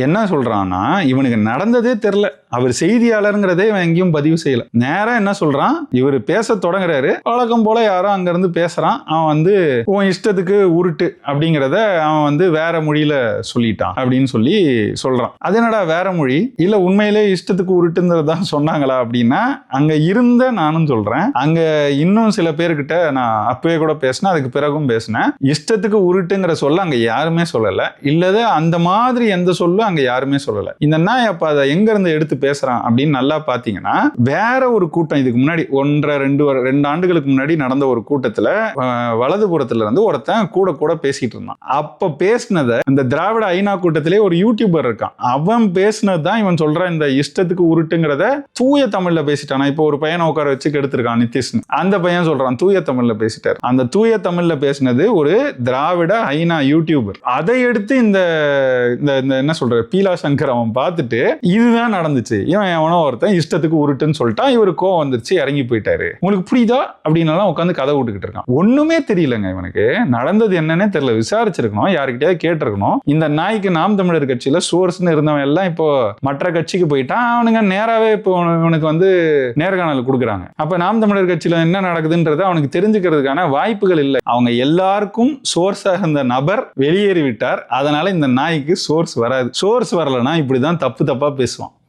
என்ன சொல்றான்னா இவனுக்கு நடந்ததே தெரில அவர் செய்தியாளருங்கிறதே இவன் எங்கேயும் பதிவு செய்யல. நேராக என்ன சொல்றான்? இவர் பேச தொடங்குறாரு. வழக்கம் போல யாரோ அங்கேருந்து பேசுகிறான் பேசுறான். அவன் வந்து உன் இஷ்டத்துக்கு உருட்டு அப்படிங்கிறத அவன் வந்து வேற மொழியில சொல்லிட்டான் அப்படின்னு சொல்லி சொல்றான். அது என்னடா வேற மொழி? இல்ல உண்மையிலே இஷ்டத்துக்கு உருட்டுங்கிறதான் சொன்னாங்களா அப்படின்னா அங்க இருந்த நானும் சொல்றேன். அங்க இன்னும் சில பேர்கிட்ட நான் அப்பவே கூட பேசினேன். அதுக்கு பிறகும் பேசினேன். இஷ்டத்துக்கு உருட்டுங்கிற சொல்ல அங்க யாருமே சொல்லலை. இல்லது அந்த மாதிரி எந்த சொல்லும் அங்கே யாருமே சொல்லல. இந்த நாய் அப்போ அதை எங்க இருந்து எடுத்து பேசுறான் அப்படின்னு நல்லா பார்த்தீங்கன்னா வேற ஒரு கூட்டம் இதுக்கு முன்னாடி ஒன்றரை ரெண்டு ரெண்டு ஆண்டுகளுக்கு முன்னாடி நடந்த ஒரு கூட்டத்துல வலதுபுறத்துல இருந்து ஒருத்தன் கூட கூட பேசிட்டு இருந்தான். அப்போ பேசினதை இந்த திராவிட ஐநா கூட்டத்திலே ஒரு யூடியூபர் இருக்கான். அவன் பேசினது தான் இவன் சொல்ற இந்த இஷ்டத்துக்கு உருட்டுங்கிறத தூய தமிழ்ல பேசிட்டான்? இப்போ ஒரு பையனை உட்கார வச்சு கெடுத்திருக்கான் நிதிஷ்னு அந்த பையன் சொல்றான் தூய தமிழ்ல பேசிட்டார். அந்த தூய தமிழ்ல பேசினது ஒரு திராவிட ஐநா யூடியூபர் அதை எடுத்து இந்த இந்த என்ன சொல்கிறது பீலா சங்கர் அவன் பார்த்துட்டு இதுதான் நடந்துச்சு. இவன் எவனோ ஒருத்தன் இஷ்டத்துக்கு உருட்டுன்னு சொல்லிட்டான். இவரு கோவம் வந்துருச்சு இறங்கி போயிட்டாரு. உங்களுக்கு புரியுதா? அப்படின்னு உட்காந்து கதை விட்டுக்கிட்டு இருக்கான். ஒண்ணுமே தெரியலங்க இவனுக்கு. நடந்தது என்னன்னே தெரியல. விசாரிச்சிருக்கணும் யாருக்கிட்டயாவது கேட்டிருக்கணும். இந்த நாய்க்கு நாம் தமிழர் கட்சியில சோர்ஸ்னு இருந்தவன் எல்லாம் இப்போ மற்ற கட்சிக்கு போயிட்டான். அவனுங்க நேராவே இப்போ இவனுக்கு வந்து நேர்காணல் கொடுக்குறாங்க. அப்ப நாம் தமிழர் கட்சியில என்ன நடக்குதுன்றத அவனுக்கு தெரிஞ்சுக்கிறதுக்கான வாய்ப்புகள் இல்லை. அவங்க எல்லாருக்கும் சோர்ஸாக இருந்த நபர் வெளியேறி விட்டார் அதனால இந்த நாய்க்கு சோர்ஸ் வராது. சோர்ஸ் வரலன்னா இப்படிதான் தப்பு தப்பாக பேசுவான்.